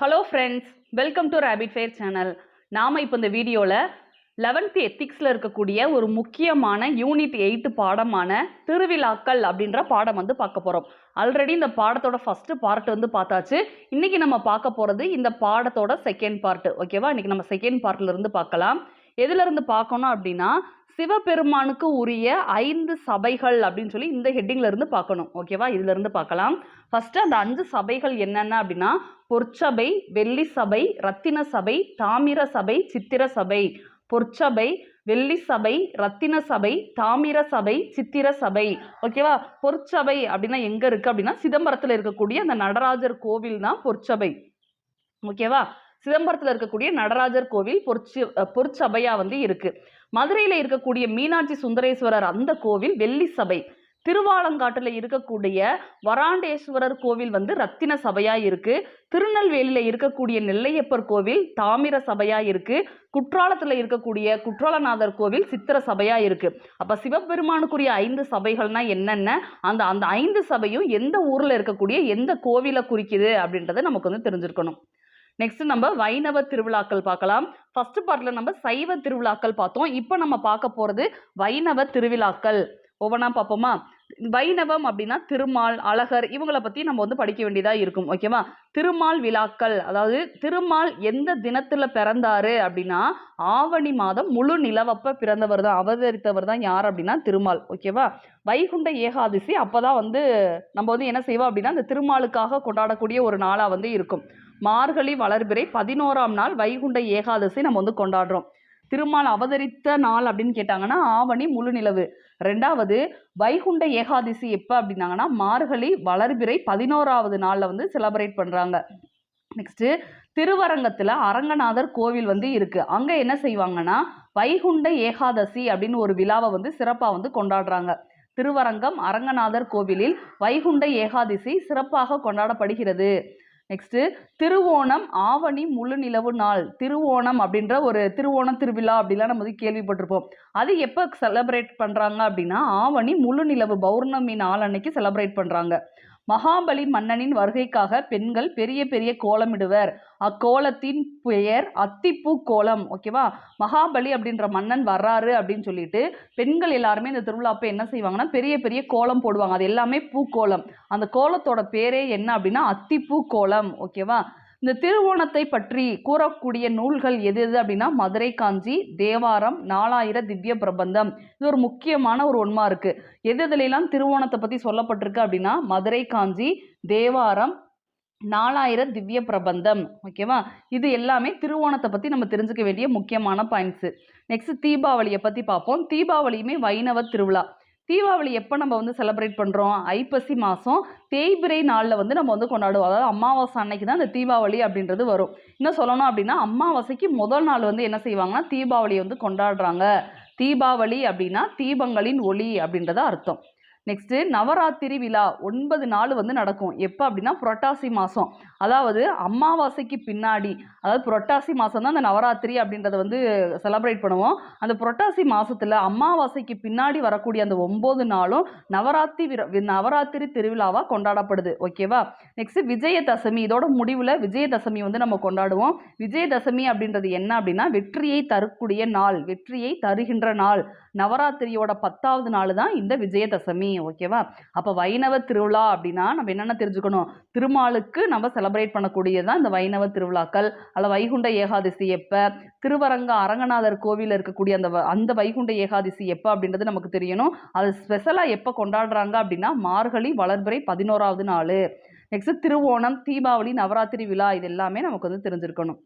Hello friends welcome to rapid fire channel நாம் இப்போ இந்த வீடியோவில் லெவன்த் எத்திக்ஸில் இருக்கக்கூடிய ஒரு முக்கியமான யூனிட் எயிட் பாடமான திருவிழாக்கள் அப்படின்ற பாடம் வந்து பார்க்க போகிறோம் ஆல்ரெடி இந்த பாடத்தோட ஃபஸ்ட்டு பார்ட் வந்து பார்த்தாச்சு. இன்றைக்கி நம்ம பார்க்க போகிறது இந்த பாடத்தோட செகண்ட் பார்ட் ஓகேவா இன்றைக்கி நம்ம செகண்ட் பார்ட்லேருந்து பார்க்கலாம். எதுலேருந்து பார்க்கணும் அப்படின்னா சிவபெருமானுக்கு உரிய ஐந்து சபைகள் அப்படின்னு சொல்லி இந்த ஹெட்டிங்ல இருந்து பார்க்கணும். ஓகேவா இதுல இருந்து பார்க்கலாம். ஃபர்ஸ்ட் அந்த அஞ்சு சபைகள் என்னென்ன அப்படின்னா பொற்சபை வெள்ளி சபை ரத்தின சபை தாமிர சபை சித்திர சபை. பொற்சபை வெள்ளி சபை ரத்தின சபை தாமிர சபை சித்திர சபை. ஓகேவா பொற்சபை அப்படின்னா எங்க இருக்கு அப்படின்னா சிதம்பரத்துல இருக்கக்கூடிய அந்த நடராஜர் கோவில் தான் பொற்சபை. ஓகேவா சிதம்பரத்தில் இருக்கக்கூடிய நடராஜர் கோவில் பொற்சி பொற்சபையா வந்து இருக்கு. மதுரையில் இருக்கக்கூடிய மீனாட்சி சுந்தரேஸ்வரர் அந்த கோவில் வெள்ளி சபை. திருவாலங்காட்டில் இருக்கக்கூடிய வராண்டேஸ்வரர் கோவில் வந்து ரத்தின சபையாக இருக்குது திருநெல்வேலியில் இருக்கக்கூடிய நெல்லையப்பர் கோவில் தாமிர சபையாக இருக்குது குற்றாலத்தில் இருக்கக்கூடிய குற்றாலநாதர் கோவில் சித்திர சபையாக இருக்குது அப்போ சிவபெருமானுக்குரிய ஐந்து சபைகள்னா என்னென்ன? அந்த அந்த ஐந்து சபையும் எந்த ஊரில் இருக்கக்கூடிய எந்த கோவிலை குறிக்குது அப்படின்றத நமக்கு வந்து தெரிஞ்சிருக்கணும். நெக்ஸ்ட் நம்ம வைணவ திருவிழாக்கள் பார்க்கலாம். ஃபர்ஸ்ட் பார்ட்ல நம்ம சைவ திருவிழாக்கள் பார்த்தோம். இப்போ நம்ம பார்க்க போறது வைணவ திருவிழாக்கள். ஒவ்வொன்றா பார்ப்போமா? வைணவம் அப்படின்னா திருமால் அழகர் இவங்களை பற்றி நம்ம வந்து படிக்க வேண்டியதாக இருக்கும். ஓகேவா திருமால் விழாக்கள். அதாவது திருமால் எந்த தினத்தில் பிறந்தாரு அப்படின்னா ஆவணி மாதம் முழு நிலவப்ப பிறந்தவர் தான் அவதரித்தவர் தான் யார் அப்படின்னா திருமால். ஓகேவா வைகுண்ட ஏகாதசி அப்போ தான் வந்து நம்ம வந்து என்ன செய்வோம் அப்படின்னா அந்த திருமாலுக்காக கொண்டாடக்கூடிய ஒரு நாளாக வந்து இருக்கும். மார்கழி வளர்பிறை பதினோராம் நாள் வைகுண்ட ஏகாதசி நம்ம வந்து கொண்டாடுறோம். திருமால் அவதரித்த நாள் அப்படின்னு கேட்டாங்கன்னா ஆவணி முழு நிலவு. ரெண்டாவது வைகுண்ட ஏகாதசி எப்போ அப்படின்னாங்கன்னா மார்கழி வளர்பிறை பதினோராவது நாளில் வந்து செலப்ரேட் பண்ணுறாங்க நெக்ஸ்ட்டு திருவரங்கத்தில் அரங்கநாதர் கோவில் வந்து இருக்குது அங்கே என்ன செய்வாங்கன்னா வைகுண்ட ஏகாதசி அப்படின்னு ஒரு விழாவை வந்து சிறப்பாக வந்து கொண்டாடுறாங்க. திருவரங்கம் அரங்கநாதர் கோவிலில் வைகுண்ட ஏகாதசி சிறப்பாக கொண்டாடப்படுகிறது. நெக்ஸ்ட்டு திருவோணம் ஆவணி முழு நிலவு நாள். திருவோணம் அப்படின்ற ஒரு திருவோணம் திருவிழா அப்படிலாம் நம்ம வந்து கேள்விப்பட்டிருப்போம். அது எப்போ செலப்ரேட் பண்ணுறாங்க அப்படின்னா ஆவணி முழு நிலவு பௌர்ணமி நாள் அன்னைக்கு செலப்ரேட் பண்ணுறாங்க மகாபலி மன்னனின் வருகைக்காக பெண்கள் பெரிய பெரிய கோலமிடுவர். அக்கோலத்தின் பெயர் அத்திப்பூ கோலம் ஓகேவா மகாபலி அப்படின்ற மன்னன் வர்றாரு அப்படின்னு சொல்லிட்டு பெண்கள் எல்லாருமே இந்த திருவிழா அப்போ என்ன செய்வாங்கன்னா பெரிய பெரிய கோலம் போடுவாங்க. அது எல்லாமே பூக்கோலம். அந்த கோலத்தோட பேரே என்ன அப்படின்னா அத்திப்பூ கோலம் ஓகேவா இந்த திருவோணத்தை பற்றி கூறக்கூடிய நூல்கள் எது எது அப்படின்னா மதுரை காஞ்சி தேவாரம் நாலாயிர திவ்ய பிரபந்தம். இது ஒரு முக்கியமான ஒரு ஒன்மா இருக்கு எது எதுலாம் திருவோணத்தை பற்றி சொல்லப்பட்டிருக்கு அப்படின்னா மதுரை காஞ்சி தேவாரம் நாலாயிர திவ்ய பிரபந்தம். ஓகேவா இது எல்லாமே திருவோணத்தை பற்றி நம்ம தெரிஞ்சுக்க வேண்டிய முக்கியமான பாயிண்ட்ஸு நெக்ஸ்ட் தீபாவளியை பற்றி பார்ப்போம். தீபாவளியுமே வைணவ திருவிழா. தீபாவளி எப்போ நம்ம வந்து செலிப்ரேட் பண்ணுறோம் ஐப்பசி மாதம் தேய்பிரை நாளில் வந்து நம்ம வந்து கொண்டாடுவோம். அதாவது அமாவாசை அன்னைக்கு தான் இந்த தீபாவளி அப்படின்றது வரும். இன்னும் சொல்லணும் அப்படின்னா அமாவாசைக்கு முதல் நாள் வந்து என்ன செய்வாங்கன்னா தீபாவளியை வந்து கொண்டாடுறாங்க. தீபாவளி அப்படின்னா தீபங்களின் ஒளி அப்படின்றத அர்த்தம். நெக்ஸ்ட்டு நவராத்திரி விழா ஒன்பது நாள் வந்து நடக்கும். எப்போ அப்படின்னா புரட்டாசி மாதம் அதாவது அமாவாசைக்கு பின்னாடி அதாவது புரட்டாசி மாதம் தான் அந்த நவராத்திரி அப்படின்றத வந்து செலப்ரேட் பண்ணுவோம். அந்த புரட்டாசி மாதத்தில் அமாவாசைக்கு பின்னாடி வரக்கூடிய அந்த ஒம்பது நாளும் நவராத்திரி விர- நவராத்திரி திருவிழாவாக கொண்டாடப்படுது. ஓகேவா நெக்ஸ்ட் விஜயதசமி இதோட முடிவில் விஜயதசமி வந்து நம்ம கொண்டாடுவோம். விஜயதசமி அப்படின்றது என்ன அப்படின்னா வெற்றியை தரக்கூடிய நாள் வெற்றியை தருகின்ற நாள். நவராத்திரியோட பத்தாவது நாள் தான் இந்த விஜயதசமி. ஓகேவா அப்போ வைணவ திருவிழா அப்படின்னா நம்ம என்னென்ன தெரிஞ்சுக்கணும்? திருமாலுக்கு நம்ம செலப்ரேட் பண்ணக்கூடியதான் இந்த வைணவ திருவிழாக்கள். அல்ல வைகுண்ட ஏகாதசி எப்போ? திருவரங்க அரங்கநாதர் கோவிலில் இருக்கக்கூடிய அந்த வ- அந்த வைகுண்ட ஏகாதசி எப்போ அப்படின்றது நமக்கு தெரியணும். அது ஸ்பெஷலாக எப்போ கொண்டாடுறாங்க அப்படின்னா மார்கழி வளர்பிறை பதினோராவது நாள். நெக்ஸ்ட் திருவோணம் தீபாவளி நவராத்திரி விழா இது எல்லாமே நமக்கு வந்து தெரிஞ்சிருக்கணும்.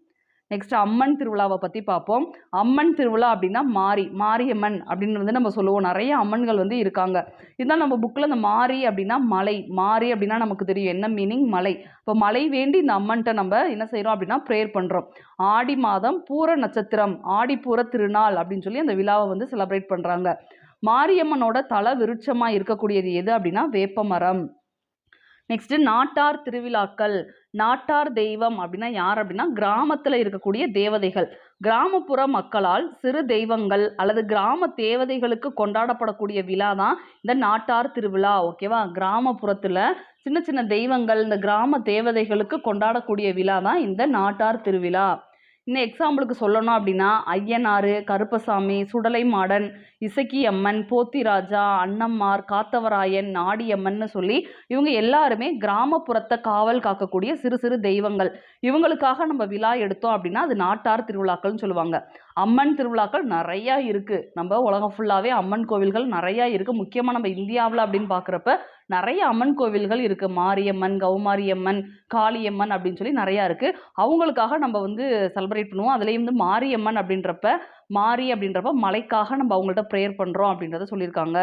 நெக்ஸ்ட் அம்மன் திருவிழாவை பற்றி பார்ப்போம். அம்மன் திருவிழா அப்படின்னா மாரி மாரியம்மன் அப்படின்னு வந்து நம்ம சொல்லுவோம். நிறைய அம்மன்கள் வந்து இருக்காங்க. இதுதான் நம்ம புக்கில் இந்த மாரி அப்படின்னா மலை மாரி அப்படின்னா நமக்கு தெரியும். என்ன மீனிங் மலை. இப்போ மலை வேண்டி இந்த அம்மன்கிட்ட நம்ம என்ன செய்கிறோம் அப்படின்னா ப்ரேயர் பண்ணுறோம் ஆடி மாதம் பூர நட்சத்திரம் ஆடி பூர திருநாள் அப்படின்னு சொல்லி அந்த விழாவை வந்து செலிப்ரேட் பண்ணுறாங்க மாரியம்மனோட தலை விருட்சமாக இருக்கக்கூடியது எது அப்படின்னா வேப்ப நெக்ஸ்ட்டு நெக்ஸ்ட் நாட்டார் திருவிழாக்கள் நாட்டார் தெய்வம் அப்படின்னா யார் அப்படின்னா கிராமத்தில் இருக்கக்கூடிய தேவதைகள். கிராமப்புற மக்களால் சிறு தெய்வங்கள் அல்லது கிராம தேவதைகளுக்கு கொண்டாடப்படக்கூடிய விழா தான் இந்த நாட்டார் திருவிழா ஓகேவா கிராமப்புறத்தில் சின்ன சின்ன தெய்வங்கள் இந்த கிராம தேவதைகளுக்கு கொண்டாடக்கூடிய விழா தான் இந்த நாட்டார் திருவிழா. இன்னும் எக்ஸாம்பிளுக்கு சொல்லணும் அப்படின்னா ஐயனாறு கருப்பசாமி சுடலை மாடன் இசக்கியம்மன் போத்திராஜா அன்னம்மார் காத்தவராயன் நாடியம்மன்னு சொல்லி இவங்க எல்லாருமே கிராமப்புறத்தை காவல் காக்கக்கூடிய சிறு சிறு தெய்வங்கள். இவங்களுக்காக நம்ம விழா எடுத்தோம் அப்படின்னா அது நாட்டார் திருவிழாக்கள்னு சொல்லுவாங்க. அம்மன் திருவிழாக்கள் நிறையா இருக்குது நம்ம உலகம் ஃபுல்லாகவே அம்மன் கோவில்கள் நிறையா இருக்குது முக்கியமாக நம்ம இந்தியாவில் அப்படின்னு பார்க்குறப்ப நிறைய அம்மன் கோவில்கள் இருக்கு. மாரியம்மன் கௌமாரியம்மன் காளியம்மன் அப்படின்னு சொல்லி நிறையா இருக்கு. அவங்களுக்காக நம்ம வந்து செலிப்ரேட் பண்ணுவோம். அதுலேயும் வந்து மாரியம்மன் அப்படின்றப்ப மாறி அப்படின்றப்ப மலைக்காக நம்ம அவங்கள்ட்ட ப்ரேயர் பண்ணுறோம் அப்படின்றத சொல்லியிருக்காங்க.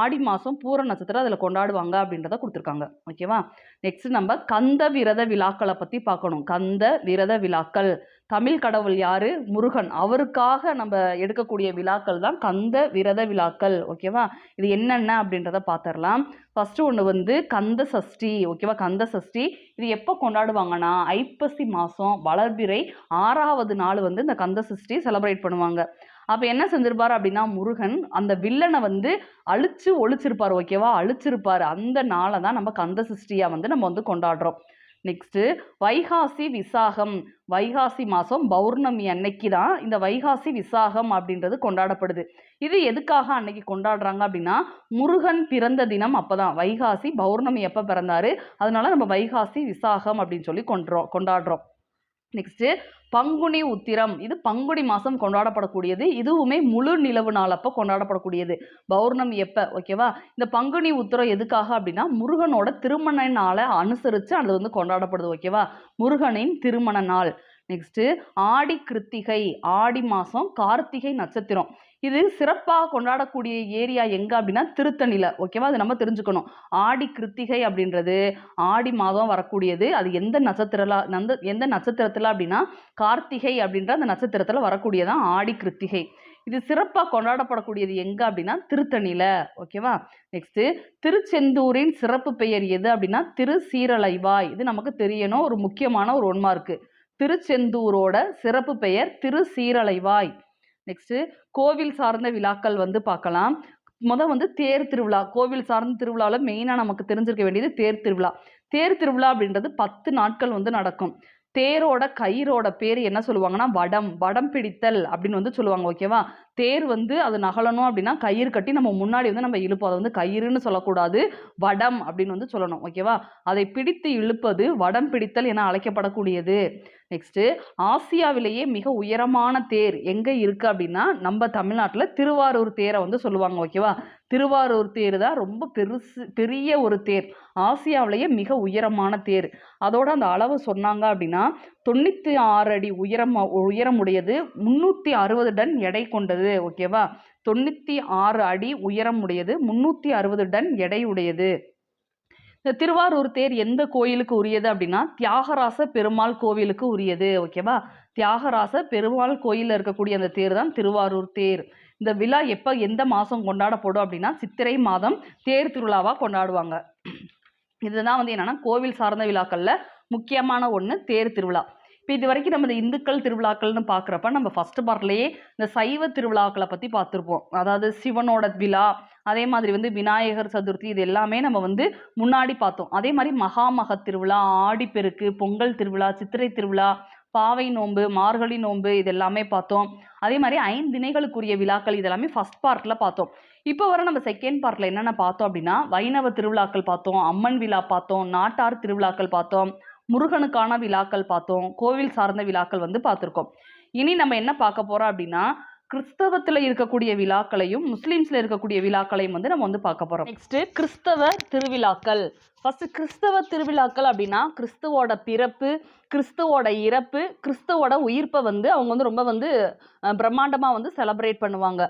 ஆடி மாதம் பூர நட்சத்திரம் அதில் கொண்டாடுவாங்க அப்படின்றத கொடுத்துருக்காங்க. ஓகேவா நெக்ஸ்ட் நம்ம கந்த விரத விழாக்களை பற்றி பார்க்கணும். கந்த விரத விழாக்கள். தமிழ் கடவுள் யாரு? முருகன். அவருக்காக நம்ம எடுக்கக்கூடிய விழாக்கள் தான் கந்த விரத விழாக்கள் ஓகேவா? இது என்னென்ன அப்படின்றத பார்த்துடலாம் ஃபர்ஸ்ட் ஒன்று வந்து கந்த சஷ்டி ஓகேவா? கந்த சஷ்டி. இது எப்போ கொண்டாடுவாங்கன்னா ஐப்பசி மாதம் வளர்பிறை ஆறாவது நாள் வந்து இந்த கந்த சஷ்டி செலிப்ரேட் பண்ணுவாங்க. அப்போ என்ன செஞ்சிருப்பார் அப்படின்னா முருகன் அந்த வில்லனை வந்து அழிச்சு ஒழிச்சிருப்பார் ஓகேவா? அழிச்சிருப்பார். அந்த நாளை தான் நம்ம கந்த சஷ்டியாக வந்து நம்ம வந்து கொண்டாடுறோம். நெக்ஸ்ட்டு வைகாசி விசாகம். வைகாசி மாதம் பௌர்ணமி அன்னைக்கு தான் இந்த வைகாசி விசாகம் அப்படின்றது கொண்டாடப்படுது. இது எதுக்காக அன்னைக்கு கொண்டாடுறாங்க அப்படின்னா முருகன் பிறந்த தினம் அப்போ தான் வைகாசி பௌர்ணமி எப்போ பிறந்தாரு? அதனால நம்ம வைகாசி விசாகம் அப்படின்னு சொல்லி கொண்டுறோம் கொண்டாடுறோம். நெக்ஸ்ட்டு பங்குனி உத்திரம். இது பங்குனி மாதம் கொண்டாடப்படக்கூடியது. இதுவுமே முழு நிலவு நாள் அப்போ கொண்டாடப்படக்கூடியது. பௌர்ணமி எப்போ ஓகேவா இந்த பங்குனி உத்திரம் எதுக்காக அப்படின்னா முருகனோட திருமண நாளை அனுசரித்து அது வந்து கொண்டாடப்படுது ஓகேவா முருகனின் திருமண நாள். நெக்ஸ்ட்டு ஆடி கிருத்திகை. ஆடி மாதம் கார்த்திகை நட்சத்திரம். இது சிறப்பாக கொண்டாடக்கூடிய ஏரியா எங்கே அப்படின்னா திருத்தணியில். ஓகேவா அது நம்ம தெரிஞ்சுக்கணும். ஆடி கிருத்திகை அப்படின்றது ஆடி மாதம் வரக்கூடியது. அது எந்த நட்சத்திரலா நந்த எந்த நட்சத்திரத்தில் அப்படின்னா கார்த்திகை அப்படின்ற அந்த நட்சத்திரத்தில் வரக்கூடியதான் ஆடி கிருத்திகை. இது சிறப்பாக கொண்டாடப்படக்கூடியது எங்கே அப்படின்னா திருத்தணியில். ஓகேவா நெக்ஸ்ட்டு திருச்செந்தூரின் சிறப்பு பெயர் எது அப்படின்னா திரு சீரலைவாய் இது நமக்கு தெரியணும். ஒரு முக்கியமான ஒரு ஒன்மா இருக்குது திருச்செந்தூரோட சிறப்பு பெயர் திரு சீரலைவாய் நெக்ஸ்ட்டு கோவில் சார்ந்த விழாக்கள் வந்து பார்க்கலாம். மொதல் வந்து தேர் திருவிழா. கோவில் சார்ந்த திருவிழாவில் மெயினாக நமக்கு தெரிஞ்சிருக்க வேண்டியது தேர் திருவிழா. தேர் திருவிழா அப்படின்றது பத்து நாட்கள் வந்து நடக்கும். தேரோட கயிறோட பேர் என்ன சொல்லுவாங்கன்னா வடம். வடம் பிடித்தல் அப்படின்னு வந்து சொல்லுவாங்க ஓகேவா தேர் வந்து அது நகலணும் அப்படின்னா கயிறு கட்டி நம்ம முன்னாடி வந்து நம்ம இழுப்போம். அதை வந்து கயிறுன்னு சொல்லக்கூடாது வடம் அப்படின்னு வந்து சொல்லணும். ஓகேவா அதை பிடித்து இழுப்பது வடம் பிடித்தல் என அழைக்கப்படக்கூடியது. நெக்ஸ்ட்டு ஆசியாவிலேயே மிக உயரமான தேர் எங்கே இருக்குது அப்படின்னா நம்ம தமிழ்நாட்டில் திருவாரூர் தேரை வந்து சொல்லுவாங்க. ஓகேவா திருவாரூர் தேர் தான் ரொம்ப பெருசு பெரிய ஒரு தேர். ஆசியாவிலேயே மிக உயரமான தேர். அதோட அந்த அளவு சொன்னாங்க அப்படின்னா தொண்ணூற்றி ஆறு அடி உயரம் உயரமுடையது முந்நூற்றி அறுபது டன் எடை கொண்டது ஓகேவா தொண்ணூற்றி ஆறு அடி உயரம் உடையது முந்நூற்றி அறுபது டன் எடை உடையது இந்த திருவாரூர் தேர் எந்த கோயிலுக்கு உரியது அப்படின்னா தியாகராச பெருமாள் கோவிலுக்கு உரியது ஓகேவா தியாகராச பெருமாள் கோயிலில் இருக்கக்கூடிய அந்த தேர் தான் திருவாரூர் தேர். இந்த விழா எப்போ எந்த மாதம் கொண்டாடப்படும் அப்படின்னா சித்திரை மாதம் தேர் திருவிழாவாக கொண்டாடுவாங்க. இதுதான் வந்து என்னென்னா கோவில் சார்ந்த விழாக்களில் முக்கியமான ஒன்று தேர் திருவிழா. இப்போ இது வரைக்கும் நம்ம இந்த இந்துக்கள் திருவிழாக்கள்னு பார்க்குறப்ப நம்ம ஃபர்ஸ்ட் பார்ட்லேயே இந்த சைவ திருவிழாக்களை பற்றி பார்த்துருப்போம். அதாவது சிவனோட விழா அதே மாதிரி வந்து விநாயகர் சதுர்த்தி இது எல்லாமே நம்ம வந்து முன்னாடி பார்த்தோம். அதே மாதிரி மகாமக திருவிழா ஆடிப்பெருக்கு பொங்கல் திருவிழா சித்திரை திருவிழா பாவை நோன்பு மார்கழி நோன்பு இது எல்லாமே பார்த்தோம். அதே மாதிரி ஐந்திணைகளுக்குரிய விழாக்கள் இதெல்லாமே ஃபர்ஸ்ட் பார்ட்டில் பார்த்தோம். இப்போ வர நம்ம செகண்ட் பார்ட்டில் என்னென்ன பார்த்தோம் அப்படின்னா வைணவ திருவிழாக்கள் பார்த்தோம் அம்மன் விழா பார்த்தோம் நாட்டார் திருவிழாக்கள் பார்த்தோம் முருகனுக்கான விழாக்கள் பார்த்தோம். கோவில் சார்ந்த விழாக்கள் வந்து பார்த்துருக்கோம். இனி நம்ம என்ன பார்க்க போகிறோம் அப்படின்னா கிறிஸ்தவத்தில் இருக்கக்கூடிய விழாக்களையும் முஸ்லீம்ஸில் இருக்கக்கூடிய விழாக்களையும் வந்து நம்ம வந்து பார்க்க போகிறோம் நெக்ஸ்ட்டு கிறிஸ்தவ திருவிழாக்கள். ஃபஸ்ட்டு கிறிஸ்தவ திருவிழாக்கள் அப்படின்னா கிறிஸ்துவோட பிறப்பு கிறிஸ்துவோட இறப்பு கிறிஸ்துவோட உயிர்ப்பை வந்து அவங்க வந்து ரொம்ப வந்து பிரம்மாண்டமாக வந்து செலப்ரேட் பண்ணுவாங்க.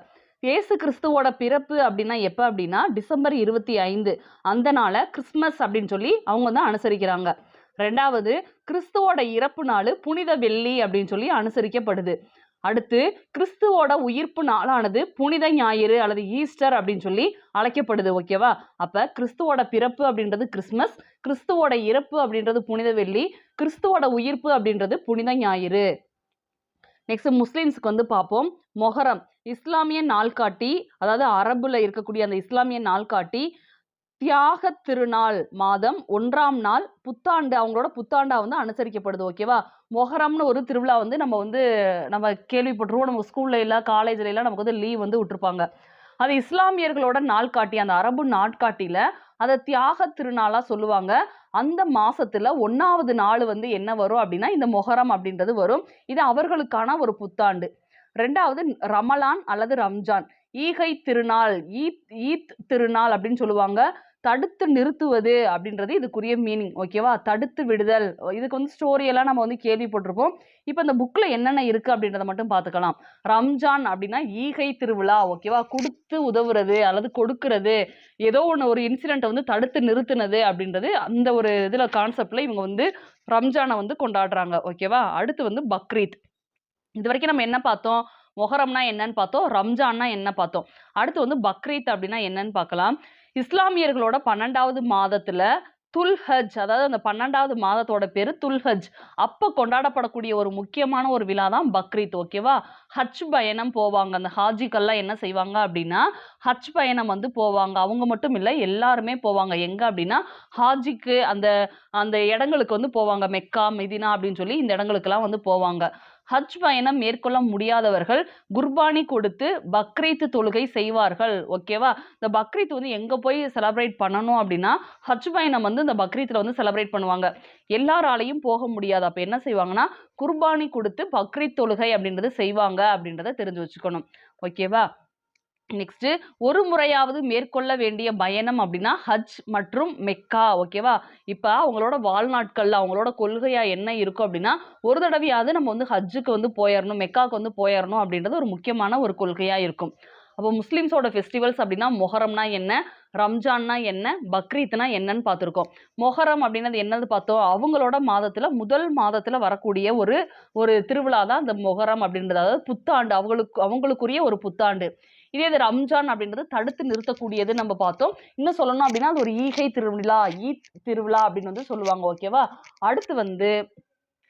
இயேசு கிறிஸ்துவோட பிறப்பு அப்படின்னா எப்போ அப்படின்னா டிசம்பர் இருபத்தி ஐந்து. அந்த நாளை கிறிஸ்மஸ் அப்படின்னு சொல்லி அவங்க வந்து அனுசரிக்கிறாங்க. ரெண்டாவது கிறிஸ்துவோட இறப்பு நாள் புனித வெள்ளி அப்படின்னு சொல்லி அனுசரிக்கப்படுது. அடுத்து கிறிஸ்துவோட உயிர்ப்பு நாளானது புனித ஞாயிறு அல்லது ஈஸ்டர் அப்படின்னு சொல்லி அழைக்கப்படுது ஓகேவா அப்ப கிறிஸ்துவோட பிறப்பு அப்படின்றது கிறிஸ்மஸ் கிறிஸ்துவோட இறப்பு அப்படின்றது புனித வெள்ளி கிறிஸ்துவோட உயிர்ப்பு அப்படின்றது புனித ஞாயிறு. நெக்ஸ்ட் முஸ்லிம்ஸ்க்கு வந்து பார்ப்போம். மொஹரம் இஸ்லாமிய நாள்காட்டி அதாவது அரபுல இருக்கக்கூடிய அந்த இஸ்லாமிய நாள்காட்டி தியாக திருநாள் மாதம் ஒன்றாம் நாள் புத்தாண்டு அவங்களோட புத்தாண்டா வந்து அனுசரிக்கப்படுது ஓகேவா மொஹரம்னு ஒரு திருவிழா வந்து நம்ம வந்து நம்ம கேள்விப்பட்டிருவோம் நம்ம ஸ்கூல்ல இல்லை காலேஜ்ல எல்லாம் நமக்கு வந்து லீவ் வந்து விட்டுருப்பாங்க. அது இஸ்லாமியர்களோட நாள்காட்டி அந்த அரபு நாட்காட்டியில அதை தியாக திருநாளா சொல்லுவாங்க. அந்த மாசத்துல ஒன்னாவது நாள் வந்து என்ன வரும் அப்படின்னா இந்த மொஹரம் அப்படின்றது வரும். இது அவர்களுக்கான ஒரு புத்தாண்டு. ரெண்டாவது ரமலான் அல்லது ரம்ஜான். ஈகை திருநாள் ஈத் ஈத் திருநாள் அப்படின்னு சொல்லுவாங்க. தடுத்து நிறுத்துவது அப்படின்றது இதுக்குரிய மீனிங் ஓகேவா தடுத்து விடுதல். இதுக்கு வந்து ஸ்டோரியெல்லாம் நம்ம வந்து கேள்விப்பட்டிருப்போம். இப்போ இந்த புக்கில் என்னென்ன இருக்குது அப்படின்றத மட்டும் பார்த்துக்கலாம். ரம்ஜான் அப்படின்னா ஈகை திருவிழா ஓகேவா கொடுத்து உதவுறது அல்லது கொடுக்கறது. ஏதோ ஒன்று ஒரு இன்சிடெண்ட்டை வந்து தடுத்து நிறுத்துனது அப்படின்றது அந்த ஒரு இதில் கான்செப்டில் இவங்க வந்து ரம்ஜானை வந்து கொண்டாடுறாங்க ஓகேவா அடுத்து வந்து பக்ரீத். இது வரைக்கும் நம்ம என்ன பார்த்தோம்? மொஹரம்னா என்னன்னு பார்த்தோம் ரம்ஜான்னா என்ன பார்த்தோம்? அடுத்து வந்து பக்ரீத் அப்படின்னா என்னன்னு பார்க்கலாம். இஸ்லாமியர்களோட பன்னெண்டாவது மாதத்துல துல்ஹஜ் அதாவது அந்த பன்னெண்டாவது மாதத்தோட பேரு துல்ஹஜ். அப்ப கொண்டாடப்படக்கூடிய ஒரு முக்கியமான ஒரு விழா தான் பக்ரீத் ஓகேவா? ஹஜ் பயணம் போவாங்க. அந்த ஹாஜிக்கெல்லாம் என்ன செய்வாங்க அப்படின்னா ஹஜ் பயணம் வந்து போவாங்க. அவங்க மட்டும் இல்லை எல்லாருமே போவாங்க. எங்க அப்படின்னா ஹாஜிக்கு அந்த அந்த இடங்களுக்கு வந்து போவாங்க. மெக்கா மெதினா அப்படின்னு சொல்லி இந்த இடங்களுக்கெல்லாம் வந்து போவாங்க. ஹஜ் பயணம் மேற்கொள்ள முடியாதவர்கள் குர்பானி கொடுத்து பக்ரீத் தொழுகை செய்வார்கள் ஓகேவா இந்த பக்ரீத் வந்து எங்கே போய் செலப்ரேட் பண்ணணும் அப்படின்னா ஹஜ் பயணம் வந்து இந்த பக்ரீத்தில் வந்து செலப்ரேட் பண்ணுவாங்க. எல்லாராலையும் போக முடியாது. அப்போ என்ன செய்வாங்கன்னா குர்பானி கொடுத்து பக்ரீத் தொழுகை அப்படின்றது செய்வாங்க அப்படின்றத தெரிஞ்சு வச்சுக்கணும். ஓகேவா நெக்ஸ்ட் ஒரு முறையாவது மேற்கொள்ள வேண்டிய பயணம் அப்படின்னா ஹஜ் மற்றும் மெக்கா ஓகேவா இப்போ அவங்களோட வாழ்நாட்களில் அவங்களோட கொள்கையா என்ன இருக்கும் அப்படின்னா ஒரு தடவையாவது நம்ம வந்து ஹஜ்ஜுக்கு வந்து போயிடணும் மெக்காவுக்கு வந்து போயிடணும் அப்படின்றது ஒரு முக்கியமான ஒரு கொள்கையா இருக்கும். அப்போ முஸ்லீம்ஸோட ஃபெஸ்டிவல்ஸ் அப்படின்னா மொஹரம்னா என்ன ரம்ஜான்னா என்ன பக்ரீத்னா என்னன்னு பார்த்துருக்கோம். மொஹரம் அப்படின்னது என்னது பார்த்தோம்? அவங்களோட மாதத்தில் முதல் மாதத்தில் வரக்கூடிய ஒரு ஒரு திருவிழா தான் அந்த மொஹரம் அப்படின்றது. அதாவது புத்தாண்டு அவங்களுக்கு அவங்களுக்குரிய ஒரு புத்தாண்டு. இதே இது ரம்ஜான் அப்படின்றது தடுத்து நிறுத்தக்கூடியது நம்ம பார்த்தோம். இன்னும் சொல்லணும் அப்படின்னா அது ஒரு ஈகை திருவிழா ஈத் திருவிழா அப்படின்னு வந்து சொல்லுவாங்க ஓகேவா அடுத்து வந்து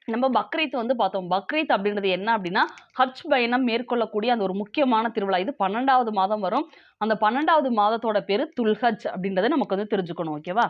நம்ம பக்ரீத் வந்து பார்த்தோம். பக்ரீத் அப்படின்றது என்ன அப்படின்னா ஹஜ் பயணம் மேற்கொள்ளக்கூடிய அந்த ஒரு முக்கியமான திருவிழா. இது பன்னெண்டாவது மாதம் வரும். அந்த பன்னெண்டாவது மாதத்தோட பேரு துல்ஹஜ் அப்படின்றத நமக்கு வந்து தெரிஞ்சுக்கணும் ஓகேவா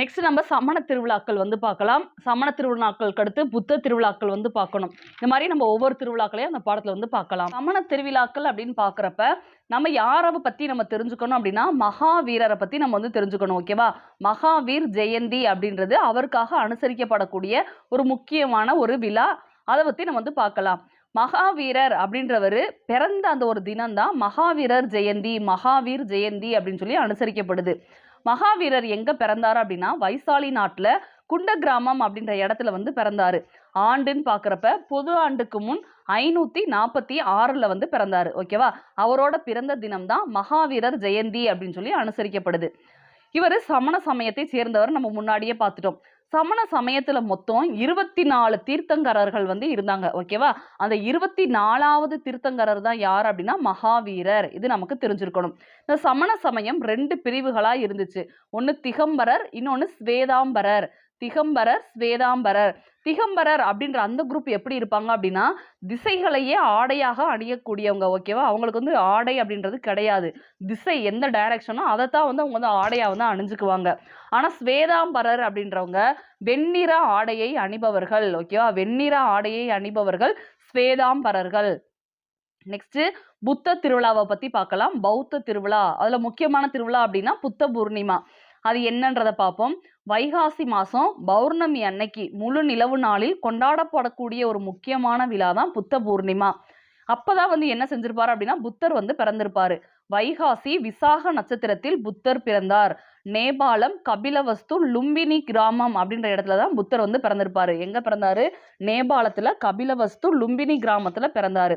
நெக்ஸ்ட் நம்ம சமண திருவிழாக்கள் வந்து பார்க்கலாம். சமண திருவிழாக்களுக்கு அடுத்து புத்த திருவிழாக்கள் வந்து பார்க்கணும். இந்த மாதிரி நம்ம ஒவ்வொரு திருவிழாக்களையும் அந்த பாடத்துல வந்து பார்க்கலாம். சமண திருவிழாக்கள் அப்படின்னு பார்க்குறப்ப நம்ம யாரை பத்தி நம்ம தெரிஞ்சுக்கணும் அப்படின்னா மகாவீரரை பத்தி நம்ம வந்து தெரிஞ்சுக்கணும் ஓகேவா மகாவீர் ஜெயந்தி அப்படின்றது அவருக்காக அனுசரிக்கப்படக்கூடிய ஒரு முக்கியமான ஒரு விழா. அதை பத்தி நம்ம வந்து பார்க்கலாம். மகாவீரர் அப்படின்றவர் பிறந்த அந்த ஒரு தினம்தான் மகாவீரர் ஜெயந்தி மகாவீர் ஜெயந்தி அப்படின்னு சொல்லி அனுசரிக்கப்படுது. மகாவீரர் எங்க பிறந்தார் அப்படின்னா வைசாலி நாட்டுல குண்ட கிராமம் அப்படின்ற இடத்துல வந்து பிறந்தாரு. ஆண்டுன்னு பார்க்குறப்ப பொது ஆண்டுக்கு முன் ஐநூத்தி நாற்பத்தி ஆறுல வந்து பிறந்தாரு. ஓகேவா அவரோட பிறந்த தினம் தான் மகாவீரர் ஜெயந்தி அப்படின்னு சொல்லி அனுசரிக்கப்படுது. இவர் சமண சமயத்தை சேர்ந்தவர் நம்ம முன்னாடியே பார்த்துட்டோம். சமண சமயத்துல மொத்தம் இருபத்தி நாலு தீர்த்தங்கரர்கள் வந்து இருந்தாங்க ஓகேவா அந்த இருபத்தி நாலாவது தீர்த்தங்கரர் தான் யார் அப்படின்னா மகாவீரர். இது நமக்கு தெரிஞ்சிருக்கணும். இந்த சமண சமயம் ரெண்டு பிரிவுகளா இருந்துச்சு. ஒன்னு திகம்பரர் இன்னொன்னு ஸ்வேதாம்பரர். திகம்பரர் ஸ்வேதாம்பரர். திகம்பரர் அப்படின்ற அந்த குரூப் எப்படி இருப்பாங்க அப்படின்னா திசைகளையே ஆடையாக அணியக்கூடியவங்க ஓகேவா அவங்களுக்கு வந்து ஆடை அப்படின்றது கிடையாது. திசை எந்த டைரக்ஷனோ அதை தான் வந்து அவங்க வந்து ஆடையாக வந்து அணிஞ்சுக்குவாங்க. ஆனால் ஸ்வேதாம்பரர் அப்படின்றவங்க வெண்ணிற ஆடையை அணிபவர்கள் ஓகேவா வெண்ணிற ஆடையை அணிபவர்கள் ஸ்வேதாம்பரர்கள். நெக்ஸ்ட் புத்த திருவிழாவை பத்தி பார்க்கலாம். பௌத்த திருவிழா. அதுல முக்கியமான திருவிழா அப்படின்னா புத்த பூர்ணிமா. அது என்னன்றத பார்ப்போம். வைகாசி மாதம் பௌர்ணமி அன்னைக்கு முழு நிலவு நாளில் கொண்டாடப்படக்கூடிய ஒரு முக்கியமான விழா தான் புத்த பூர்ணிமா. அப்பதான் வந்து என்ன செஞ்சிருப்பாரு அப்படின்னா புத்தர் வந்து பிறந்திருப்பாரு. வைகாசி விசாக நட்சத்திரத்தில் புத்தர் பிறந்தார். நேபாளம் கபிலவஸ்து லும்பினி கிராமம் அப்படின்ற இடத்துல தான் புத்தர் வந்து பிறந்திருப்பாரு. எங்க பிறந்தாரு? நேபாளத்துல கபிலவஸ்து லும்பினி கிராமத்துல பிறந்தாரு.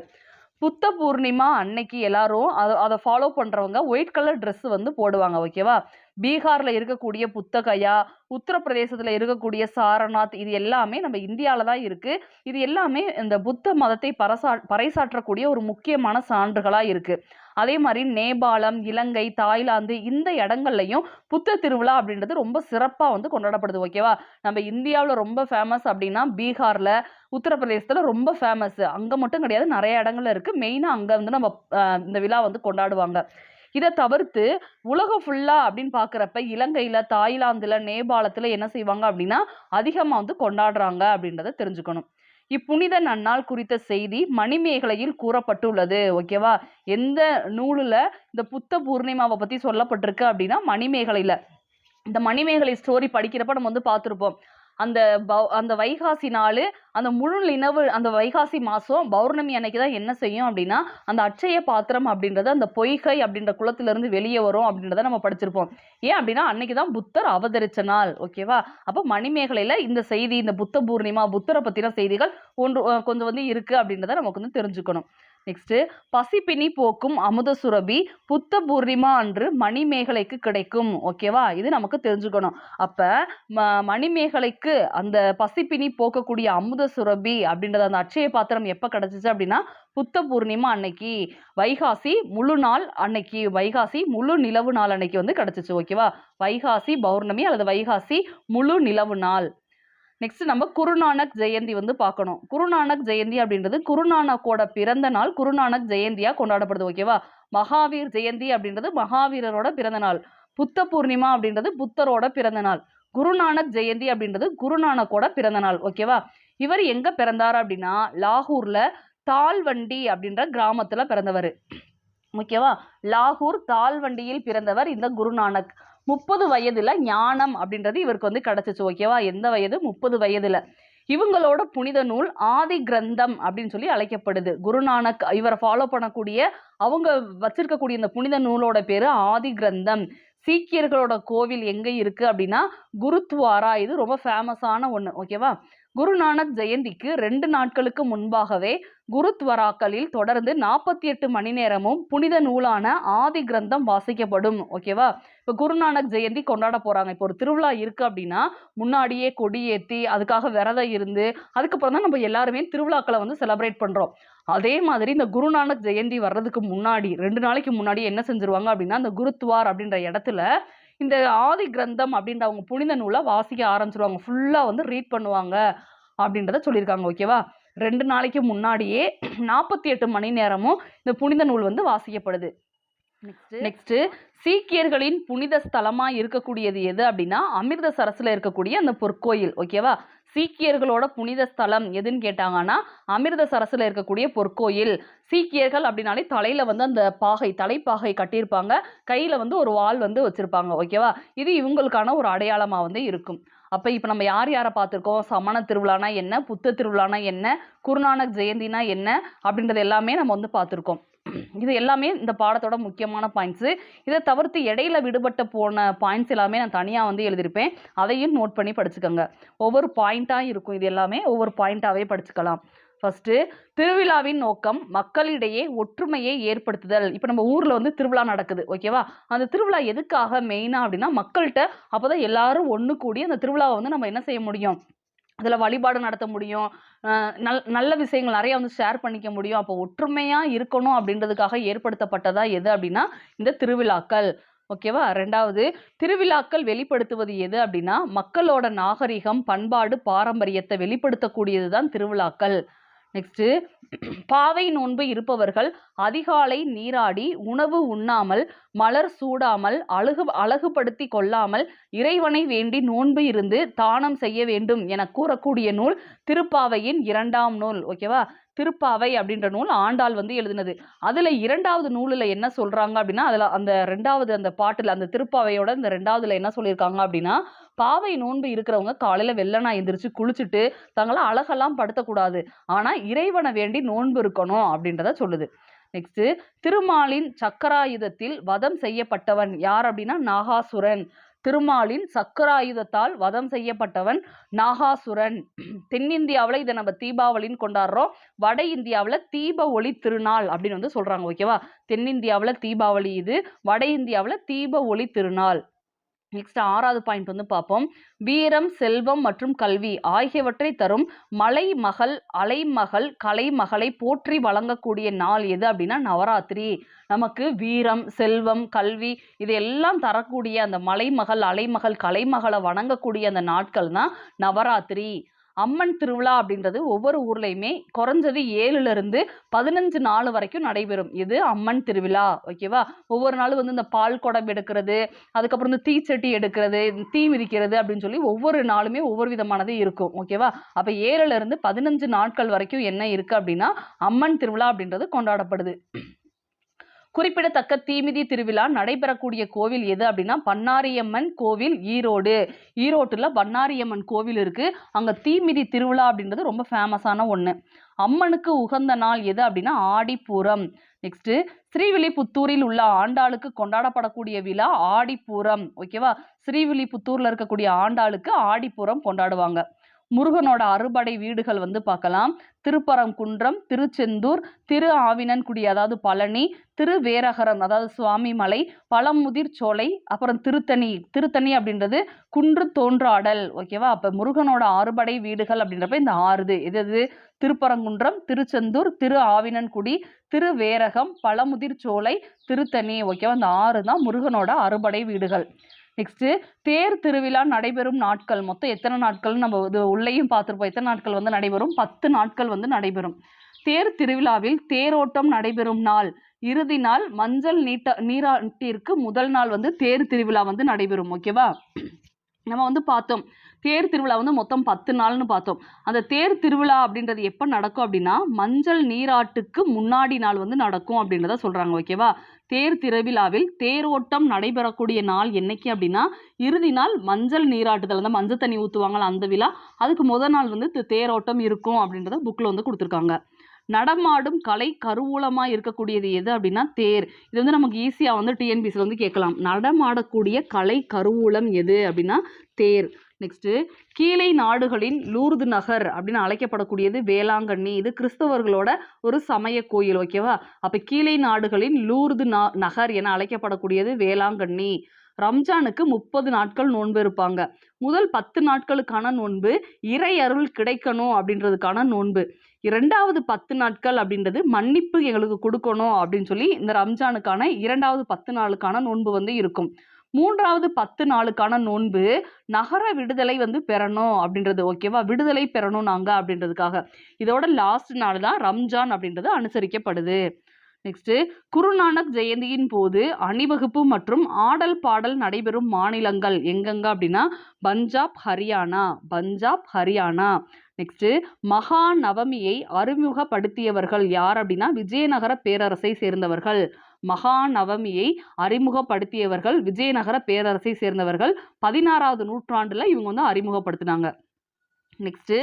புத்த பூர்ணிமா அன்னைக்கு எல்லாரும் அதை அதை ஃபாலோ பண்ணுறவங்க ஒயிட் கலர் ட்ரெஸ் வந்து போடுவாங்க ஓகேவா பீகாரில் இருக்கக்கூடிய புத்தகயா உத்தரப்பிரதேசத்தில் இருக்கக்கூடிய சாரநாத் இது எல்லாமே நம்ம இந்தியாவில் தான் இருக்குது இது எல்லாமே இந்த புத்த மதத்தை பரசா பறைசாற்றக்கூடிய ஒரு முக்கியமான சான்றுகளாக இருக்குது அதே மாதிரி நேபாளம் இலங்கை தாய்லாந்து இந்த இடங்கள்லையும் புத்த திருவிழா அப்படின்றது ரொம்ப சிறப்பாக வந்து கொண்டாடப்படுது ஓகேவா நம்ம இந்தியாவில் ரொம்ப ஃபேமஸ் அப்படின்னா பீகாரில் உத்தரப்பிரதேசத்தில் ரொம்ப ஃபேமஸ் அங்கே மட்டும் கிடையாது நிறைய இடங்கள்ல இருக்குது மெயினாக அங்கே வந்து நம்ம இந்த விழா வந்து கொண்டாடுவாங்க. இதை தவிர்த்து உலகம் ஃபுல்லா அப்படின்னு பாக்குறப்ப இலங்கையில தாய்லாந்துல நேபாளத்துல என்ன செய்வாங்க அப்படின்னா அதிகமா வந்து கொண்டாடுறாங்க அப்படின்றத தெரிஞ்சுக்கணும். இப்புனித நன்னாள் குறித்த செய்தி மணிமேகலையில் கூறப்பட்டுள்ளது ஓகேவா எந்த நூலில் இந்த புத்த பூர்ணிமாவை பற்றி சொல்லப்பட்டிருக்கு அப்படின்னா மணிமேகலையில். இந்த மணிமேகலை ஸ்டோரி படிக்கிறப்ப நம்ம வந்து பார்த்துருப்போம். அந்த பௌ அந்த வைகாசி நாள் அந்த முழு நிலவு அந்த வைகாசி மாதம் பௌர்ணமி அன்னைக்கு தான் என்ன செய்யும் அப்படின்னா அந்த அட்சய பாத்திரம் அப்படின்றது அந்த பொய்கை அப்படின்ற குளத்திலிருந்து வெளியே வரும் அப்படின்றத நம்ம படிச்சிருப்போம். ஏன் அப்படின்னா அன்னைக்கு தான் புத்தர் அவதரிச்ச நாள் ஓகேவா அப்போ மணிமேகலையில் இந்த செய்தி இந்த புத்த பூர்ணிமா புத்தரை பற்றின செய்திகள் ஒன்று கொஞ்சம் வந்து இருக்குது அப்படின்றத நமக்கு வந்து தெரிஞ்சுக்கணும். நெக்ஸ்ட் பசிப்பினி போக்கும் அமுத சுரபி புத்த பூர்ணிமா அன்று மணிமேகலைக்கு கிடைக்கும். ஓகேவா இது நமக்கு தெரிஞ்சுக்கணும். அப்போ ம மணிமேகலைக்கு அந்த பசிப்பினி போக்கக்கூடிய அமுத சுரபி அப்படின்றது அந்த அட்சய பாத்திரம் எப்போ கிடச்சிச்சு அப்படின்னா புத்த பூர்ணிமா அன்னைக்கு வைகாசி முழு நாள் அன்னைக்கு வைகாசி முழு நிலவு நாள் அன்னைக்கு வந்து கிடைச்சிச்சு. ஓகேவா வைகாசி பௌர்ணமி அல்லது வைகாசி முழு நிலவு நாள். நெக்ஸ்ட் நம்ம குருநானக் ஜெயந்தி வந்து பார்க்கணும். குருநானக் ஜெயந்தி அப்படின்றது குருநானக்கோட பிறந்த நாள் குருநானக் ஜெயந்தியா கொண்டாடப்படுது ஓகேவா மகாவீர் ஜெயந்தி அப்படின்றது மகாவீரரோட பிறந்த நாள். புத்த பூர்ணிமா அப்படின்றது புத்தரோட பிறந்த நாள். குருநானக் ஜெயந்தி அப்படின்றது குருநானக்கோட பிறந்த நாள் ஓகேவா இவர் எங்க பிறந்தார் அப்படின்னா லாகூர்ல தால்வண்டி அப்படின்ற கிராமத்துல பிறந்தவர். ஓகேவா லாகூர் தால்வண்டியில் பிறந்தவர் இந்த குருநானக். முப்பது வயதுல ஞானம் அப்படின்றது இவருக்கு வந்து கிடைச்சிச்சு ஓகேவா எந்த வயது? முப்பது வயதுல. இவங்களோட புனித நூல் ஆதி கிரந்தம் அப்படின்னு சொல்லி அழைக்கப்படுது. குருநானக் இவரை ஃபாலோ பண்ணக்கூடிய அவங்க வச்சிருக்கக்கூடிய இந்த புனித நூலோட பேரு ஆதி கிரந்தம். சீக்கியர்களோட கோவில் எங்க இருக்கு அப்படின்னா குருத்வாரா. இது ரொம்ப ஃபேமஸான ஒன்று ஓகேவா குருநானக் ஜெயந்திக்கு ரெண்டு நாட்களுக்கு முன்பாகவே குருத்வராக்களில் தொடர்ந்து நாற்பத்தி எட்டு மணி நேரமும் புனித நூலான ஆதி கிரந்தம் வாசிக்கப்படும். ஓகேவா இப்போ குருநானக் ஜெயந்தி கொண்டாட போகிறாங்க இப்போ ஒரு திருவிழா இருக்குது அப்படின்னா முன்னாடியே கொடி அதுக்காக விரதம் இருந்து அதுக்கப்புறம் தான் நம்ம எல்லாருமே திருவிழாக்களை வந்து செலிப்ரேட் பண்ணுறோம் அதே மாதிரி இந்த குருநானக் ஜெயந்தி வர்றதுக்கு முன்னாடி ரெண்டு நாளைக்கு முன்னாடி என்ன செஞ்சிருவாங்க அப்படின்னா இந்த குருத்வார் அப்படின்ற இடத்துல இந்த ஆதி கிரந்தம் அப்படின்ற அவங்க புனித நூலை வாசிக்க ஆரம்பிச்சிருவாங்க. ஃபுல்லாக வந்து ரீட் பண்ணுவாங்க அப்படின்றத சொல்லியிருக்காங்க ஓகேவா ரெண்டு நாளைக்கு முன்னாடியே நாற்பத்தி எட்டு மணி நேரமும் இந்த புனித நூல் வந்து வாசிக்கப்படுது. நெக்ஸ்ட் சீக்கியர்களின் புனித ஸ்தலமா இருக்கக்கூடியது எது அப்படின்னா அமிர்தசரஸ்ல இருக்கக்கூடிய அந்த பொற்கோயில் ஓகேவா சீக்கியர்களோட புனித ஸ்தலம் எதுன்னு கேட்டாங்கன்னா அமிர்தசரஸ்ல இருக்கக்கூடிய பொற்கோயில். சீக்கியர்கள் அப்படின்னாலே தலையில வந்து அந்த பாகை தலைப்பாகை கட்டியிருப்பாங்க. கையில வந்து ஒரு வாள் வந்து வச்சிருப்பாங்க ஓகேவா இது இவங்களுக்கான ஒரு அடையாளமா வந்து இருக்கும். அப்போ இப்போ நம்ம யார் யாரை பார்த்துருக்கோம்? சமண திருவிழானா என்ன? புத்த திருவிழானா என்ன? குருநானக் ஜெயந்தினா என்ன? அப்படின்றது எல்லாமே நம்ம வந்து பார்த்துருக்கோம். இது எல்லாமே இந்த பாடத்தோட முக்கியமான பாயிண்ட்ஸு இதை தவிர்த்து இடையில விடுபட்ட போன பாயிண்ட்ஸ் எல்லாமே நான் தனியாக வந்து எழுதியிருப்பேன். அதையும் நோட் பண்ணி படிச்சுக்கோங்க. ஒவ்வொரு பாயிண்ட்டாக இருக்கும் இது எல்லாமே. ஒவ்வொரு பாயிண்ட்டாகவே படிச்சுக்கலாம். ஃபஸ்ட்டு திருவிழாவின் நோக்கம் மக்களிடையே ஒற்றுமையை ஏற்படுத்துதல். இப்போ நம்ம ஊரில் வந்து திருவிழா நடக்குது ஓகேவா அந்த திருவிழா எதுக்காக மெயினாக அப்படின்னா மக்கள்கிட்ட அப்போ தான் எல்லாரும் ஒன்று கூடி அந்த திருவிழாவை வந்து நம்ம என்ன செய்ய முடியும்? அதில் வழிபாடு நடத்த முடியும். நல் நல்ல விஷயங்கள் நிறைய வந்து ஷேர் பண்ணிக்க முடியும். அப்போ ஒற்றுமையாக இருக்கணும் அப்படின்றதுக்காக ஏற்படுத்தப்பட்டதா எது அப்படின்னா இந்த திருவிழாக்கள் ஓகேவா ரெண்டாவது திருவிழாக்கள் வெளிப்படுத்துவது எது அப்படின்னா மக்களோட நாகரிகம் பண்பாடு பாரம்பரியத்தை வெளிப்படுத்தக்கூடியது தான் திருவிழாக்கள். நெக்ஸ்ட்டு பாவை நோன்பு இருப்பவர்கள் அதிகாலை நீராடி உணவு உண்ணாமல் மலர் சூடாமல் அழகு அழகுபடுத்தி கொள்ளாமல் இறைவனை வேண்டி நோன்பு இருந்து தானம் செய்ய வேண்டும் என கூறக்கூடிய நூல் திருப்பாவையின் இரண்டாம் நூல். ஓகேவா திருப்பாவை அப்படின்ற நூல் ஆண்டாள் வந்து எழுதினது. அதில் இரண்டாவது நூலில் என்ன சொல்கிறாங்க அப்படின்னா அதில் அந்த ரெண்டாவது அந்த பாட்டில் அந்த திருப்பாவையோட இந்த ரெண்டாவதுல என்ன சொல்லியிருக்காங்க அப்படின்னா பாவை நோன்பு இருக்கிறவங்க காலையில் வெள்ளனா எந்திரிச்சு குளிச்சுட்டு தங்களை அழகெல்லாம் படுத்தக்கூடாது. ஆனால் இறைவனை வேண்டி நோன்பு இருக்கணும் அப்படின்றத சொல்லுது. நெக்ஸ்ட்டு திருமாலின் சக்கராயுதத்தில் வதம் செய்யப்பட்டவன் யார் அப்படின்னா நாகாசுரன். திருமாலின் சக்கராயுதத்தால் வதம் செய்யப்பட்டவன் நாகாசுரன். தென்னிந்தியாவில் இதை நம்ம தீபாவளின்னு கொண்டாடுறோம். வட இந்தியாவில் தீப ஒளி திருநாள் அப்படின்னு வந்து சொல்கிறாங்க ஓகேவா தென்னிந்தியாவில் தீபாவளி இது வட இந்தியாவில் தீப ஒளி திருநாள். நெக்ஸ்ட் ஆறாவது பாயிண்ட் வந்து பார்ப்போம். வீரம் செல்வம் மற்றும் கல்வி ஆகியவற்றை தரும் மலை மகள் அலைமகள் கலைமகளை போற்றி வழங்கக்கூடிய நாள் எது அப்படின்னா நவராத்திரி. நமக்கு வீரம் செல்வம் கல்வி இது எல்லாம் தரக்கூடிய அந்த மலைமகள் அலைமகள் கலைமகளை வணங்கக்கூடிய அந்த நாட்கள் தான் நவராத்திரி. அம்மன் திருவிழா அப்படின்றது ஒவ்வொரு ஊர்லேயுமே குறைஞ்சது ஏழுலேருந்து பதினஞ்சு நாள் வரைக்கும் நடைபெறும். இது அம்மன் திருவிழா ஓகேவா ஒவ்வொரு நாளும் வந்து இந்த பால் குடம் எடுக்கிறது அதுக்கப்புறம் இந்த தீச்சட்டி எடுக்கிறது தீ மிதிக்கிறது அப்படின்னு சொல்லி ஒவ்வொரு நாளுமே ஒவ்வொரு விதமானது இருக்கும் ஓகேவா அப்போ ஏழுலேருந்து பதினஞ்சு நாட்கள் வரைக்கும் என்ன இருக்குது அப்படின்னா அம்மன் திருவிழா அப்படின்றது கொண்டாடப்படுது. குறிப்பிடத்தக்க தீமிதி திருவிழா நடைபெறக்கூடிய கோவில் எது அப்படின்னா பன்னாரியம்மன் கோவில் ஈரோடு. ஈரோட்டில் பன்னாரியம்மன் கோவில் இருக்கு. அங்கே தீமிதி திருவிழா அப்படின்றது ரொம்ப ஃபேமஸான ஒன்று அம்மனுக்கு உகந்த நாள் எது அப்படின்னா ஆடிப்பூரம். நெக்ஸ்ட்டு ஸ்ரீவில்லிபுத்தூரில் உள்ள ஆண்டாளுக்கு கொண்டாடப்படக்கூடிய விழா ஆடிப்பூரம். ஓகேவா ஸ்ரீவில்லிபுத்தூரில் இருக்கக்கூடிய ஆண்டாளுக்கு ஆடிப்பூரம் கொண்டாடுவாங்க. முருகனோட அறுபடை வீடுகள் வந்து பார்க்கலாம். திருப்பரங்குன்றம் திருச்செந்தூர் திரு ஆவினன்குடி அதாவது பழனி திருவேரகரம் அதாவது சுவாமிமலை பழமுதிர் சோலை அப்புறம் திருத்தணி திருத்தணி அப்படின்றது குன்று தோன்றாடல் ஓகேவா அப்போ முருகனோட அறுபடை வீடுகள் அப்படின்றப்ப இந்த ஆறுது இது. எது திருப்பரங்குன்றம் திருச்செந்தூர் திரு ஆவினன்குடி திருவேரகம் பழமுதிர் சோலை திருத்தணி ஓகேவா இந்த ஆறு தான் முருகனோட அறுபடை வீடுகள். நெக்ஸ்ட்டு தேர் திருவிழா நடைபெறும் நாட்கள். மொத்தம் எத்தனை நாட்கள்? நம்ம இது உள்ளேயும் பார்த்துருப்போம். எத்தனை நாட்கள் வந்து நடைபெறும்? பத்து நாட்கள் வந்து நடைபெறும். தேர் திருவிழாவில் தேரோட்டம் நடைபெறும் நாள். இறுதி நாள் மஞ்சள் நீட்ட நீராட்டிற்கு முதல் நாள் வந்து தேர் திருவிழா வந்து நடைபெறும். ஓகேவா நம்ம வந்து பார்த்தோம். தேர் திருவிழா வந்து மொத்தம் பத்து நாள்னு பார்த்தோம். அந்த தேர் திருவிழா அப்படின்றது எப்போ நடக்கும் அப்படின்னா மஞ்சள் நீராட்டுக்கு முன்னாடி நாள் வந்து நடக்கும் அப்படின்றத சொல்கிறாங்க ஓகேவா தேர் திருவிழாவில் தேரோட்டம் நடைபெறக்கூடிய நாள் என்னைக்கு அப்படின்னா இறுதி நாள் மஞ்சள் நீராட்டுதல். அந்த மஞ்சள் தண்ணி ஊற்றுவாங்களா அந்த விழா. அதுக்கு முதல் நாள் வந்து தேரோட்டம் இருக்கும் அப்படின்றத புக்கில் வந்து கொடுத்துருக்காங்க. நடமாடும் கலை கருவூலமாக இருக்கக்கூடியது எது அப்படின்னா தேர். இது வந்து நமக்கு ஈஸியாக வந்து டிஎன்பிசியில் வந்து கேட்கலாம். நடமாடக்கூடிய கலை கருவூலம் எது அப்படின்னா தேர். நெக்ஸ்ட்டு கீழே நாடுகளின் லூர்து நகர் அப்படின்னு அழைக்கப்படக்கூடியது வேளாங்கண்ணி. இது கிறிஸ்தவர்களோட ஒரு சமய கோயில் ஓகேவா அப்போ கீழை நாடுகளின் லூர்து நா- நகர் என அழைக்கப்படக்கூடியது வேளாங்கண்ணி. ரம்ஜானுக்கு முப்பது நாட்கள் நோன்பு இருப்பாங்க. முதல் பத்து நாட்களுக்கான நோன்பு இறை அருள் கிடைக்கணும் அப்படின்றதுக்கான நோன்பு. இரண்டாவது பத்து நாட்கள் அப்படின்றது மன்னிப்பு எங்களுக்கு கொடுக்கணும் அப்படின்னு சொல்லி இந்த ரம்ஜானுக்கான இரண்டாவது பத்து நாளுக்கான நோன்பு வந்து இருக்கும். மூன்றாவது பத்து நாளுக்கான நோன்பு நகர விடுதலை வந்து பெறணும் அப்படின்றது ஓகேவா விடுதலை பெறணும் நாங்கள் அப்படின்றதுக்காக. இதோட லாஸ்ட் நாள் தான் ரம்ஜான் அப்படின்றது அனுசரிக்கப்படுது. நெக்ஸ்ட்டு குருநானக் ஜெயந்தியின் போது அணிவகுப்பு மற்றும் ஆடல் பாடல் நடைபெறும் மாநிலங்கள் எங்கெங்க அப்படின்னா பஞ்சாப் ஹரியானா பஞ்சாப் ஹரியானா. நெக்ஸ்ட்டு மகா நவமியை அறிமுகப்படுத்தியவர்கள் யார் அப்படின்னா விஜயநகர பேரரசை சேர்ந்தவர்கள். மகா நவமியை அறிமுகப்படுத்தியவர்கள் விஜயநகர பேரரசை சேர்ந்தவர்கள் பதினாறாவது நூற்றாண்டுல இவங்க வந்து அறிமுகப்படுத்தினாங்க. நெக்ஸ்ட்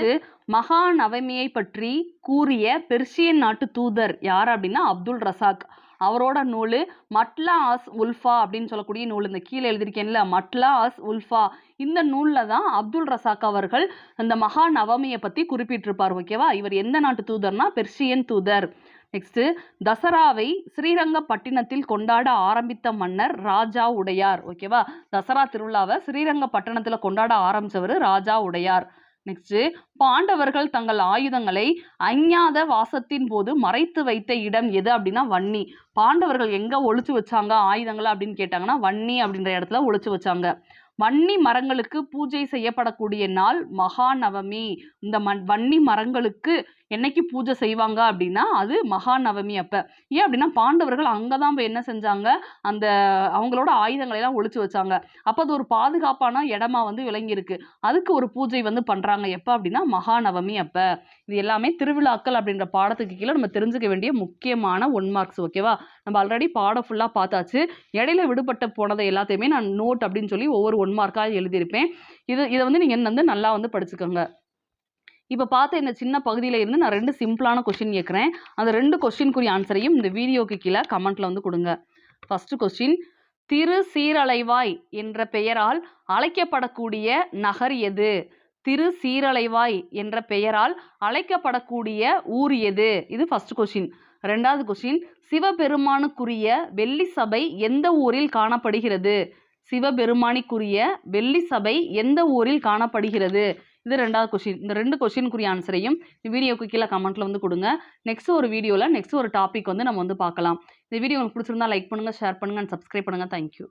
மகா நவமியை பற்றி கூறிய பெர்ஷியன் நாட்டு தூதர் யார் அப்படின்னா அப்துல் ரசாக். அவரோட நூல் மட்லா அஸ் உல்ஃபா அப்படின்னு சொல்லக்கூடிய நூல் இந்த கீழே எழுதியிருக்கேன்ல மட்லா அஸ் உல்ஃபா. இந்த நூலில் தான் அப்துல் ரசாக் அவர்கள் இந்த மகா நவமியை பற்றி குறிப்பிட்டிருப்பார் ஓகேவா இவர் எந்த நாட்டு தூதர்னா பெர்ஷியன் தூதர். நெக்ஸ்ட்டு தசராவை ஸ்ரீரங்கப்பட்டினத்தில் கொண்டாட ஆரம்பித்த மன்னர் ராஜா உடையார். ஓகேவா தசரா திருவிழாவை ஸ்ரீரங்கப்பட்டினத்தில் கொண்டாட ஆரம்பித்தவர் ராஜா உடையார். நெக்ஸ்ட்டு பாண்டவர்கள் தங்கள் ஆயுதங்களை அஞ்ஞாத வாசத்தின் போது மறைத்து வைத்த இடம் எது அப்படின்னா வன்னி. பாண்டவர்கள் எங்கே ஒழிச்சு வச்சாங்க ஆயுதங்களை அப்படின்னு கேட்டாங்கன்னா வன்னி அப்படின்ற இடத்துல ஒழிச்சு வச்சாங்க. வன்னி மரங்களுக்கு பூஜை செய்யப்படக்கூடிய நாள் மகாநவமி. இந்த மண் வன்னி மரங்களுக்கு என்னைக்கு பூஜை செய்வாங்க அப்படின்னா அது மகாநவமி அப்போ. ஏன் அப்படின்னா பாண்டவர்கள் அங்கே தான் போய் என்ன செஞ்சாங்க? அந்த அவங்களோட ஆயுதங்களை எல்லாம் ஒழிச்சு வச்சாங்க. அப்போ அது ஒரு பாதுகாப்பான இடமா வந்து விளங்கியிருக்கு. அதுக்கு ஒரு பூஜை வந்து பண்ணுறாங்க எப்போ அப்படின்னா மகாநவமி அப்போ. இது எல்லாமே திருவிழாக்கள் அப்படின்ற பாடத்துக்கு கீழே நம்ம தெரிஞ்சுக்க வேண்டிய முக்கியமான ஒன் மார்க்ஸ் ஓகேவா நம்ம ஆல்ரெடி பாடம் ஃபுல்லாக பார்த்தாச்சு. இடையில விடுபட்ட போனதை எல்லாத்தையுமே நான் நோட் அப்படின்னு சொல்லி ஒவ்வொரு ஒன் மார்க்காக எழுதியிருப்பேன். இது இதை வந்து நீங்கள் வந்து நல்லா வந்து படிச்சுக்கோங்க. இப்போ பார்த்த இந்த சின்ன பகுதியில் இருந்து நான் ரெண்டு சிம்பிளான கொஷின் கேட்குறேன் அந்த ரெண்டு கொஷினுக்குரிய ஆன்சரையும் இந்த வீடியோக்கு கீழே கமெண்ட்டில் வந்து கொடுங்க. ஃபஸ்ட்டு கொஸ்டின் திரு சீரலைவாய் என்ற பெயரால் அழைக்கப்படக்கூடிய நகர் எது? திரு சீரலைவாய் என்ற பெயரால் அழைக்கப்படக்கூடிய ஊர் எது? இது ஃபஸ்ட் கொஷின் ரெண்டாவது கொஷின் சிவபெருமானுக்குரிய வெள்ளி சபை எந்த ஊரில் காணப்படுகிறது? சிவபெருமானிக்குரிய வெள்ளி சபை எந்த ஊரில் காணப்படுகிறது? இது ரெண்டாவது கொஷின் இந்த ரெண்டு கொஷினுக்குரிய ஆன்சரையும் இந்த வீடியோக்கு கீழே கமெண்ட்ல வந்து கொடுங்க. நெக்ஸ்ட் ஒரு வீடியோவில் நெக்ஸ்ட் ஒரு டாபிக் வந்து நம்ம வந்து பார்க்கலாம். இந்த வீடியோ உங்களுக்கு பிடிச்சிருந்தா லைக் பண்ணுங்கள் ஷேர் பண்ணுங்க அண்ட் சப்ஸ்கிரைப் பண்ணுங்கள் தேங்க்யூ